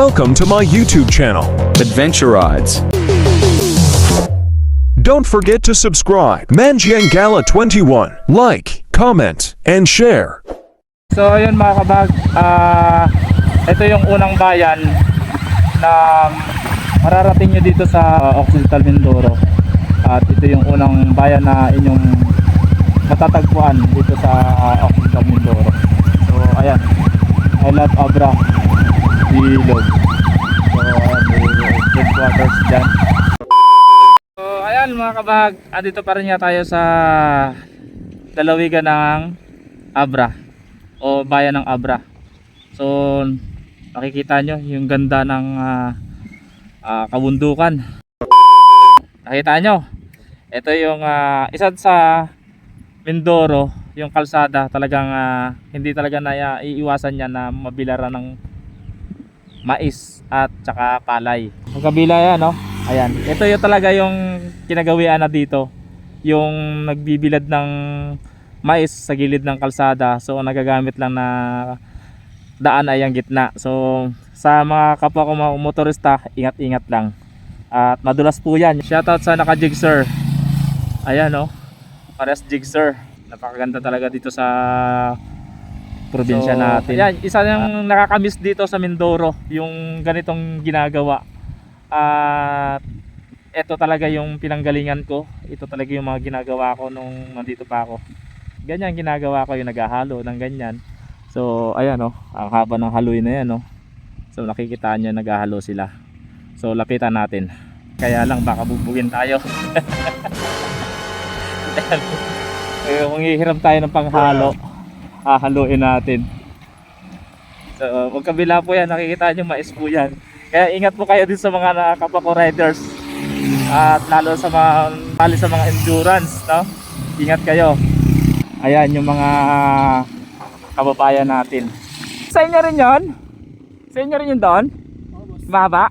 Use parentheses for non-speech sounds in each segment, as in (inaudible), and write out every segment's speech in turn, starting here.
Welcome to my YouTube channel. Adventure Rides. Don't forget to subscribe. Manjiang Gala 21. Like, comment, and share. So ayun mga kabag, ah ito yung unang bayan na mararating nyo dito sa Occidental Mindoro. At ito yung unang bayan na inyong matatagpuan dito sa ah, Occidental Mindoro. So ayan, I love Abra Bilog. So may headquarters dyan. So ayan mga kabag, andito pa rin nga tayo sa lalawigan ng Abra o bayan ng Abra. So nakikita nyo yung ganda ng ah, ah, kabundukan. Nakita nyo? Ito yung ah, isa sa Mindoro, yung kalsada talagang ah, hindi talaga na iiwasan niya na mabilaran ng mais at saka palay. Ang kabila yan, no? Ayan. Ito yung talaga yung kinagawian na dito. Yung nagbibilad ng mais sa gilid ng kalsada. So nagagamit lang na daan ay ang gitna. So sa mga kapwa ko mga motorista, ingat-ingat lang. At madulas po yan. Shoutout sa naka-jigsaw. Ayan no. Pares jigsaw. Napakaganda talaga dito sa probinsya So, natin. Ayan, isa yung nakakamiss dito sa Mindoro, yung ganitong ginagawa. At ito talaga yung pinanggalingan ko. Ito talaga yung mga ginagawa ko nung nandito pa ako. Ganyan ginagawa ko yung naghahalo ng ganyan. So ayan oh, ang haba ng haloy na yan oh. So nakikita nyo naghahalo sila. So lapitan natin. Kaya lang baka bubugin tayo. (laughs) Ayan. Eh, kung hihiram tayo ng panghalo, hahaluin natin. So, wag kabila po yan, nakikita nyo mais po yan. Kaya ingat po kayo din sa mga nakakapako riders. At lalo sa mga pali sa mga endurance, no? Ingat kayo. Ayan yung mga kababayan natin. Sa inyo rin 'yon? Sa inyo rin yun doon? Baba?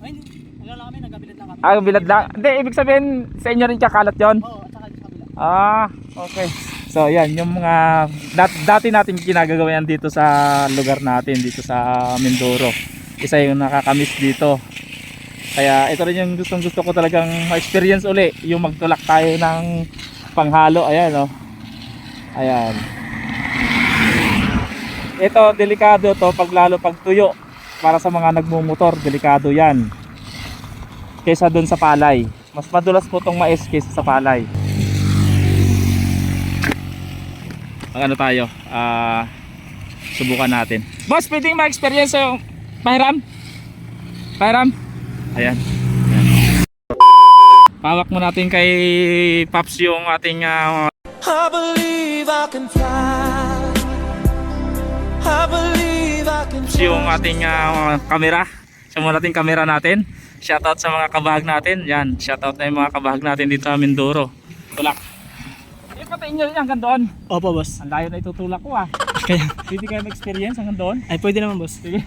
Ay, wala lang kami, nagabilat lang kami. Ah, bilad lang. Hindi, ibig sabihin sa inyo rin kakalat 'yon. Oo, at saka sa kabila. Ah, okay. So, yan yung mga dat, dati natin ginagagawa yan dito sa lugar natin dito sa Mindoro. Isa yung nakakamiss dito. Kaya ito rin yung gustong gusto ko talagang ma-experience uli, yung magtulak tayo ng panghalo. Ayan oh. Ayan. Ito delikado to pag lalo pag tuyo. Para sa mga nagmumotor, delikado 'yan. Kaysa doon sa palay. Mas madulas po tong mais kaysa sa palay. Ang ano tayo, ah subukan natin. Boss, pwedeng ma-experience yung pahiram? Pahiram? Ayan. Ayan. Pawak mo natin kay Paps yung ating ah, I believe I can fly. I believe I can Paps yung ating ah, camera. Siya muna natin camera natin. Shoutout sa mga kabahag natin. Yan, shoutout na yung mga kabahag natin dito sa Mindoro. Tulak. Patayin nyo rin hanggang doon. Opo, boss. Ang layo na itutulak ko ah. Kaya, Pwede kayo ma-experience hanggang doon. ay pwede naman, boss. Sige.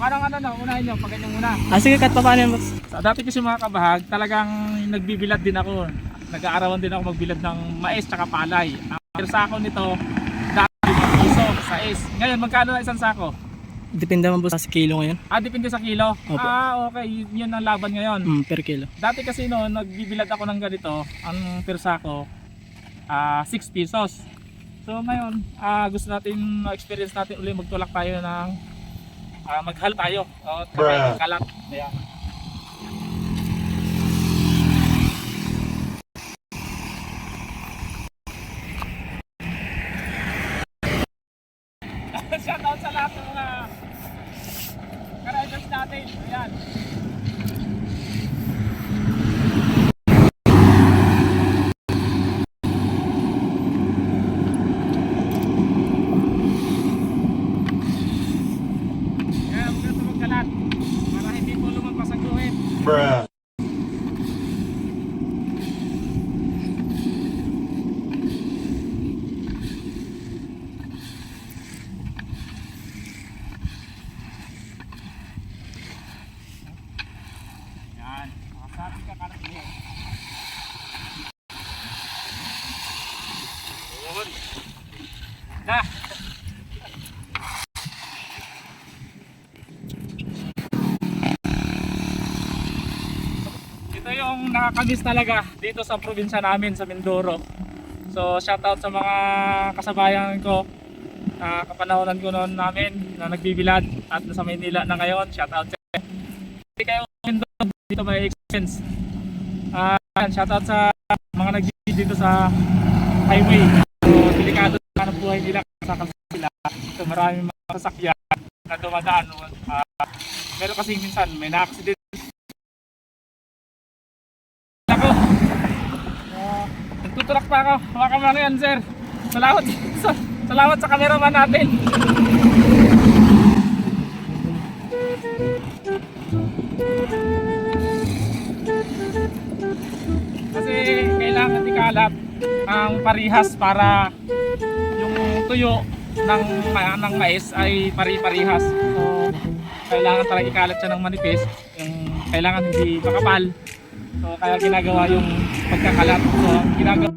Parang ano na, unahin nyo, pag ganyan muna. Ah, sige, kat pa paano yan, boss? Sa dati kasi mga kabahag, talagang nagbibilad din ako. Nag-aarawan din ako magbilad ng mais tsaka palay. Ang sako nito, dati 5 piso sa is. Ngayon, magkano na isang sako? Depende naman, boss, sa kilo ngayon. Ah, depende sa kilo. Opo. Ah, okay. Yun yun ang laban ngayon. Mm, per kilo. Dati kasi no, nagbibilad ako ng ganito, ang per sako, ah 6 pesos. So ngayon, ah gusto natin ma-experience natin uli magtulak tayo ng ah maghal tayo. O, uh, kalat. Ayan. Bruh. Nakakamiss talaga dito sa probinsya namin sa Mindoro. So shoutout sa mga kasabayan ko na kapanahonan ko noon namin na nagbibilad at nasa Maynila na ngayon. Shoutout sa inyo. Hindi kayo Mindoro dito may experience. Ah, uh, shoutout sa mga nag dito sa highway. So delikado na ang buhay nila sa sila. So maraming mga sasakyan na dumadaan. Uh, pero kasi minsan may na-accident ako. Uh, nagtutulak pa ako. Hawakan mo na yan, sir. Salamat sa, salamat sa cameraman natin. Kasi kailangan ikalat ang parihas para yung tuyo ng, ng mais ay pari-parihas. So, kailangan talaga ikalat siya ng manipis. Yung kailangan hindi makapal. So kaya ginagawa yung pagkakalat. So ginagawa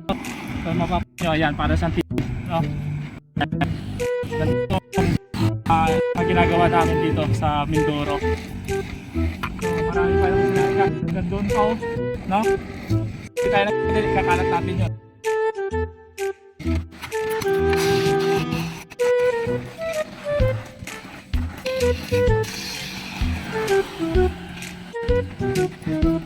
so mapapansin nyo yan para sa tip. No? Ganito ang ginagawa namin dito sa Mindoro. Marami pa yung. Hanggang doon pa oh. No? Hindi tayo nagpili. Kakalat natin yun. Sabi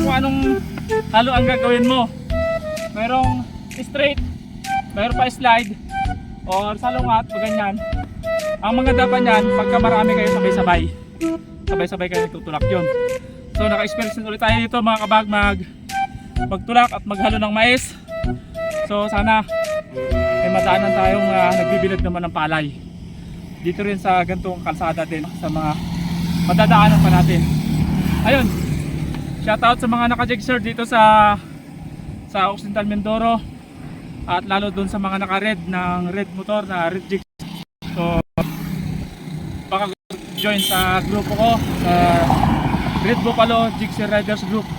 kung anong halo ang gagawin mo. Merong straight, mayroon pa slide, or salungat, o ganyan. Ang mga dapat niyan, pagka marami kayo sabay-sabay, sabay-sabay kayo nagtutulak yun. So naka-experience ulit tayo dito mga kabag mag magtulak at maghalo ng mais. So sana may madaanan tayong uh, nagbibilad naman ng palay. Dito rin sa gantong kalsada din sa mga madadaanan pa natin. Ayun, shoutout sa mga naka-jigsaw dito sa sa Occidental Mindoro at lalo dun sa mga naka-red ng red motor na red jig. So baka join sa grupo ko sa Red Buffalo Jigsaw Riders Group.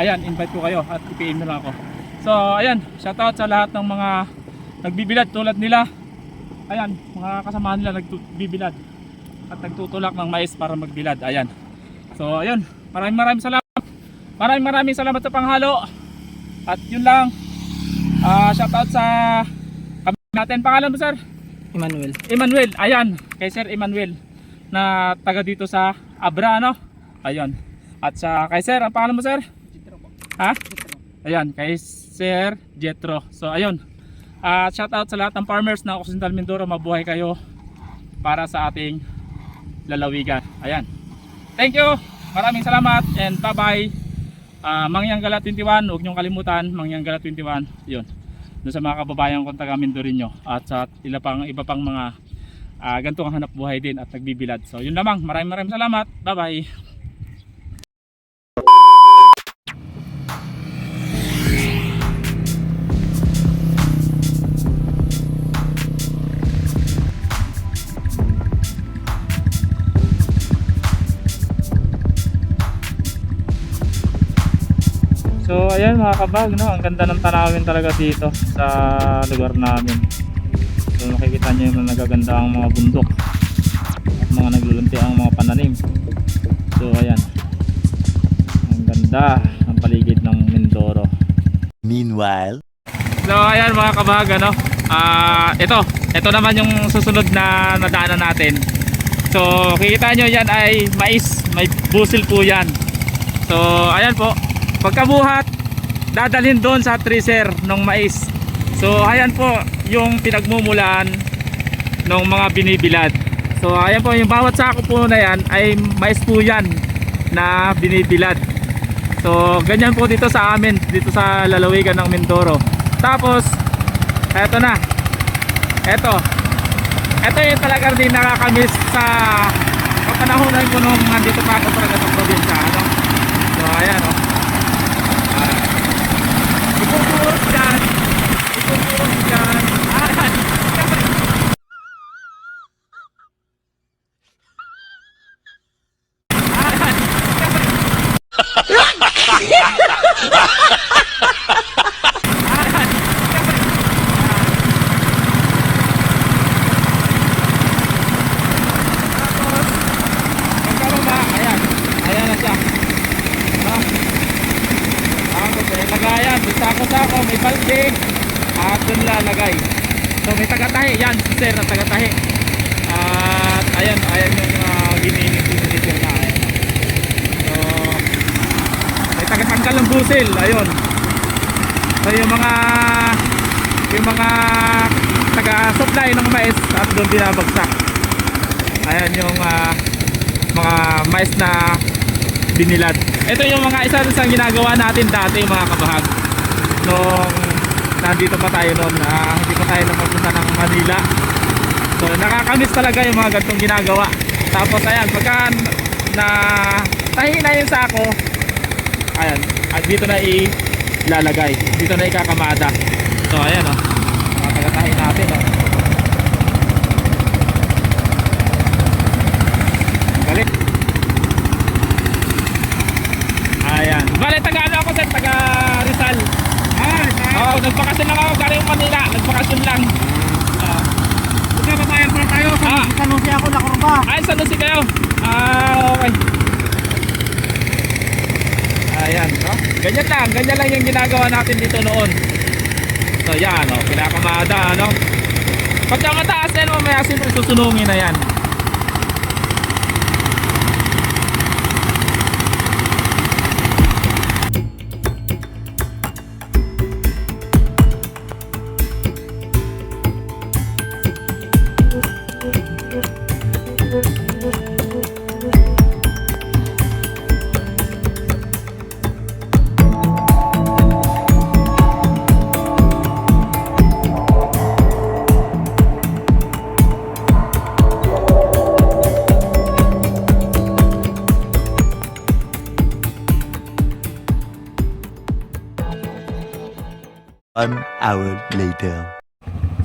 Ayan, invite ko kayo at i-PM lang ako. So ayan, shoutout sa lahat ng mga nagbibilad tulad nila. Ayan, mga kasama nila nagbibilad at nagtutulak ng mais para magbilad. Ayan. So ayun, maraming maraming salamat. Maraming maraming salamat sa panghalo. At yun lang. Ah, shoutout sa kami natin. Pangalan mo sir? Emmanuel. Emmanuel. Ayan, kay Sir Emmanuel na taga dito sa Abra ano. Ayun. At sa kay Sir, ang pangalan mo sir? Ha? Ayan, kay Sir Jetro. So ayun. At shoutout sa lahat ng farmers ng Occidental Mindoro. Mabuhay kayo para sa ating lalawigan. Ayan. Thank you. Maraming salamat and bye-bye. Ah, Mangyang Gala 21, huwag niyong kalimutan, Mangyang Gala 21. 'Yun. Doon sa mga kababayan kong taga Mindorinyo at sa iba pang iba pang mga ah, gantong hanap buhay din at nagbibilad. So, yun lamang. Maraming maraming salamat. Bye-bye. So ayan mga kabag, no? ang ganda ng tanawin talaga dito sa lugar namin. So makikita nyo yung nagaganda ang mga bundok at mga naglulunti ang mga pananim. So ayan. ganda ng paligid ng Mindoro. Meanwhile, So ayan mga kabahag ano. Ah, ito, ito naman yung susunod na nadaanan natin. So kikita nyo yan ay mais, may busil po yan. So ayan po, pagkabuhat, dadalhin doon sa tracer ng mais. So ayan po yung pinagmumulan ng mga binibilad. So ayan po yung bawat sako po na yan ay mais po yan na binibilad. So ganyan po dito sa amin, dito sa lalawigan ng Mindoro. Tapos, eto na. Eto. Eto yung talagang din nakakamiss sa kapanahonan ko nung nandito pa ako talaga sa probinsya. Ano? So ayan o. Oh. guys. Busil. Ayun. So yung mga yung mga taga-supply ng mais at doon binabagsak. Ayan yung ah, mga mais na binilad. Ito yung mga isa sa ginagawa natin dati mga kabahag. Nung nandito pa tayo noon, ah, hindi pa tayo napapunta ng Manila. So nakakamiss talaga yung mga ganitong ginagawa. Tapos ayan, pagka na tahi na yung sako, ayan, at dito na ilalagay. Dito na ikakamada. So ayan oh. Mga tagatahi natin oh. Galing. Ayan. Bale, taga ano ako sir? Taga Rizal. Ah, Rizal? Oo, nagpakasyon lang ako. Galing Manila. Nagpakasyon lang. Ah. Magkababayan pala tayo. Ah. Sa Lucy ako nakurba. Ay, saan na si kayo? Ah, okay. Ayan, no? Ganyan lang, ganyan lang yung ginagawa natin dito noon. So, yan, no? Pinakamada, ano? Pagka mataas yan, mamaya siyempre susunungin na yan. one hour later.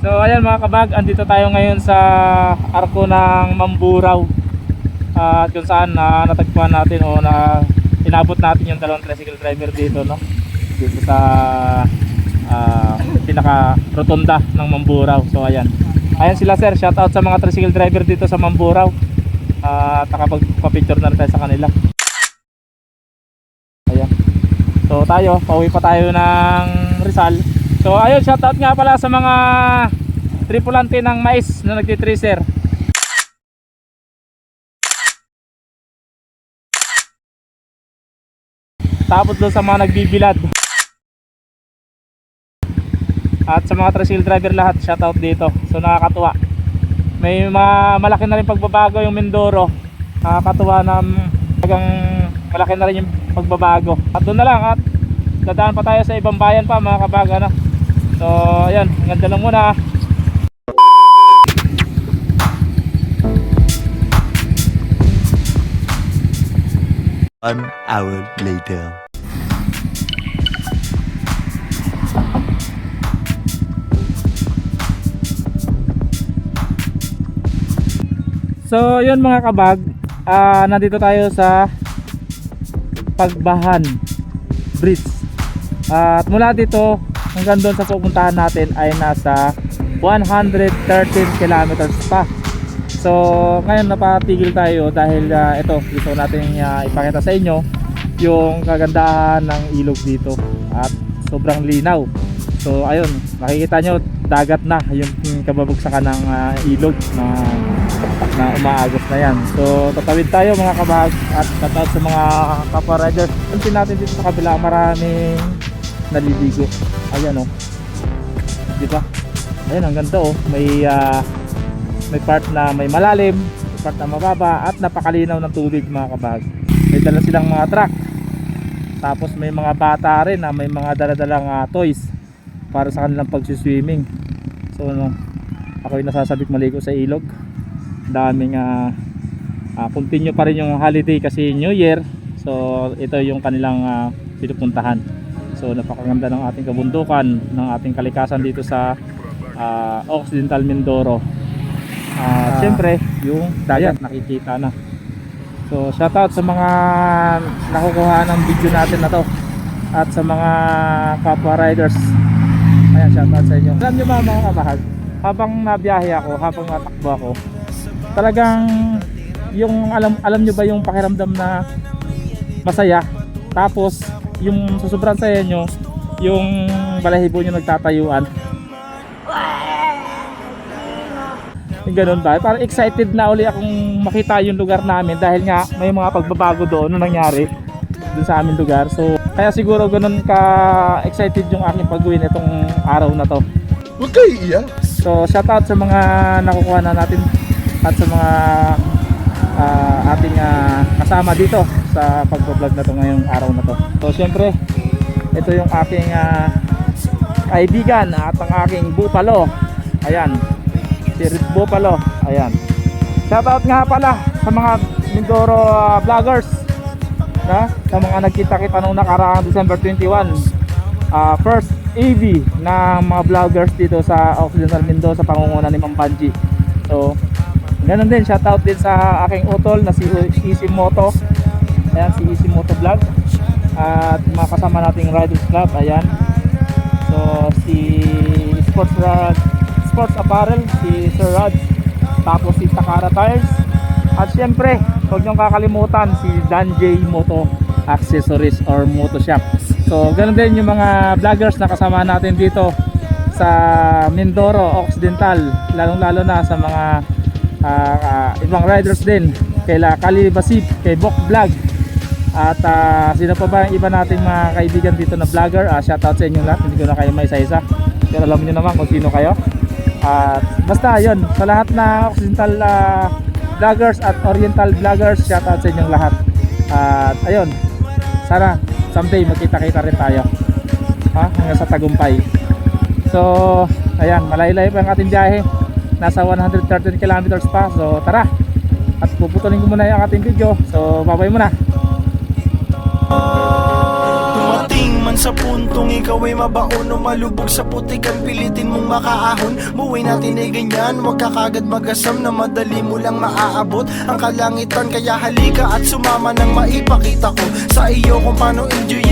So ayan mga kabag, andito tayo ngayon sa arko ng Mamburao. At kung saan na natagpuan natin o na inabot natin yung dalawang tricycle driver dito no. Dito sa ah, pinaka rotunda ng Mamburao. So ayan. Ayan sila sir, shout out sa mga tricycle driver dito sa Mamburao. Ah, at nakapagpa-picture na rin tayo sa kanila. So tayo, pauwi pa tayo ng Rizal. So ayun, shoutout nga pala sa mga tripulante ng mais na nagtitracer. Tapos doon sa mga nagbibilad. At sa mga tricycle driver lahat, shoutout dito. So nakakatuwa. May ma malaki na rin pagbabago yung Mindoro. Nakakatuwa na talagang malaki na rin yung pagbabago. At doon na lang at dadaan pa tayo sa ibang bayan pa mga kabaga na. So ayan, ganda lang muna. One hour later. So yun mga kabag, ah, nandito tayo sa Pagbahan Bridge. at mula dito hanggang doon sa pupuntahan natin ay nasa 113 kilometers pa. So ngayon napatigil tayo dahil ah, ito gusto natin ah, ipakita sa inyo yung kagandahan ng ilog dito at sobrang linaw. So ayun makikita nyo dagat na yung kababagsakan ng ah, ilog na na umaagos na yan. So tatawid tayo mga kabahag at tatawid sa mga kapwa riders natin dito sa kabila maraming naliligo. Ayan o di ba? Ayun ang ganda oh. May ah, may part na may malalim may part na mababa at napakalinaw ng tubig mga kabahag may dala silang mga truck. Tapos may mga bata rin na may mga daladalang ah, toys para sa kanilang pagsiswimming so ano ako'y nasasabik maligo sa ilog. Daming ah ah, continue pa rin yung holiday kasi New Year. So ito yung kanilang ah, pinupuntahan so napakaganda ng ating kabundukan ng ating kalikasan dito sa ah, Occidental Mindoro. At syempre yung dagat nakikita na. So shoutout sa mga nakukuha ng video natin na to at sa mga kapwa riders. Ayan shoutout sa inyo. Alam nyo ba mga kamahal habang nabiyahe ako habang natakbo ako talagang yung alam alam nyo ba yung pakiramdam na masaya? Tapos yung sa sobrang saya nyo yung balahibo nyo nagtatayuan. Ganun ba? Parang excited na uli akong makita yung lugar namin dahil nga may mga pagbabago doon na nangyari dun sa aming lugar. So kaya siguro ganun ka excited yung aking pag-uwi nitong araw na to. Huwag kayo iiyak. So shoutout sa mga nakukuha na natin at sa mga ah, ating ah, kasama dito sa pagbablog na to ngayong araw na to. So syempre, ito yung aking ah, kaibigan at ang aking bupalo. Ayan, si Red Bupalo. Ayan. Shoutout nga pala sa mga Mindoro ah, vloggers na sa mga nagkita-kita nung nakaraang December 21 ah, first AV ng mga vloggers dito sa Occidental Mindoro sa pangunguna ni Ma'am Panji. So, ganun din, shoutout din sa aking utol na si Easy Moto. Ayan, si Easy Moto Vlog. At mga nating Riders Club, ayan. So, si Sports Rod, Sports Apparel, si Sir Rod. Tapos si Takara Tires. At syempre, huwag niyong kakalimutan si Dan J Moto Accessories or Moto Shop. So, ganun din yung mga vloggers na kasama natin dito sa Mindoro Occidental, lalong-lalo na sa mga ah, ah, ibang riders din. Kay La Kali Basip, kay Bok Vlog. At ah, sino pa ba yung iba nating mga kaibigan dito na vlogger? Ah, shoutout sa inyo lahat. Hindi ko na kayo may isa-isa. Pero alam niyo naman kung sino kayo. At basta yun, sa lahat na Occidental ah, vloggers at Oriental vloggers, shoutout sa inyong lahat. At ayun, sana someday magkita-kita rin tayo. Ha? Hanggang sa tagumpay. So, ayan, malayo-layo pa ang ating biyahe. Nasa 113 kilometers pa. So, tara. At puputulin ko muna yung ating video. So, babay muna. Dumating man sa puntong ikaw ay mabaon o malubog sa putikan Pilitin mong makaahon. Buhay natin ay ganyan Huwag ka kagad magasam na madali mo lang maaabot Ang kalangitan. Kaya halika at sumama nang maipakita ko Sa iyo kung paano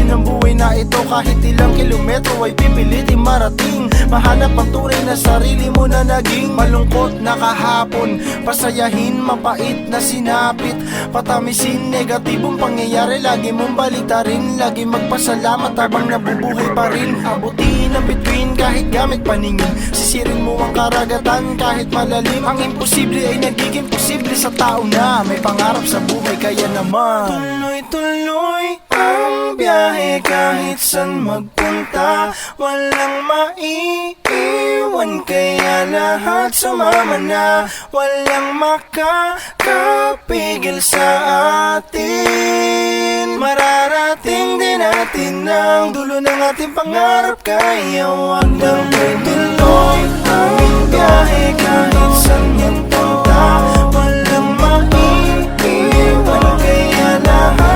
enjoyin ang buhay na ito Kahit ilang kilometro ay pipilitin marating. Mahanap ang tunay na sarili mo na naging Malungkot na kahapon. Pasayahin mapait na sinapit Patamisin negatibong pangyayari. Lagi mong baliktarin Lagi magpasalamat habang nabubuhay pa rin. Abutin ang bituin kahit gamit paningin. Sisirin mo ang karagatan kahit malalim. Ang imposible ay nagiging posible sa tao na May pangarap sa buhay kaya naman. Tuloy-tuloy ang biyahe kahit san magpunta. Walang Iwan kaya lahat sumama na? Walang makakapigil sa atin. Mararating din natin ang dulo ng ating pangarap. Kaya wag na tuloy ang biyahe kahit saan yan punta Walang maiiwan kaya lahat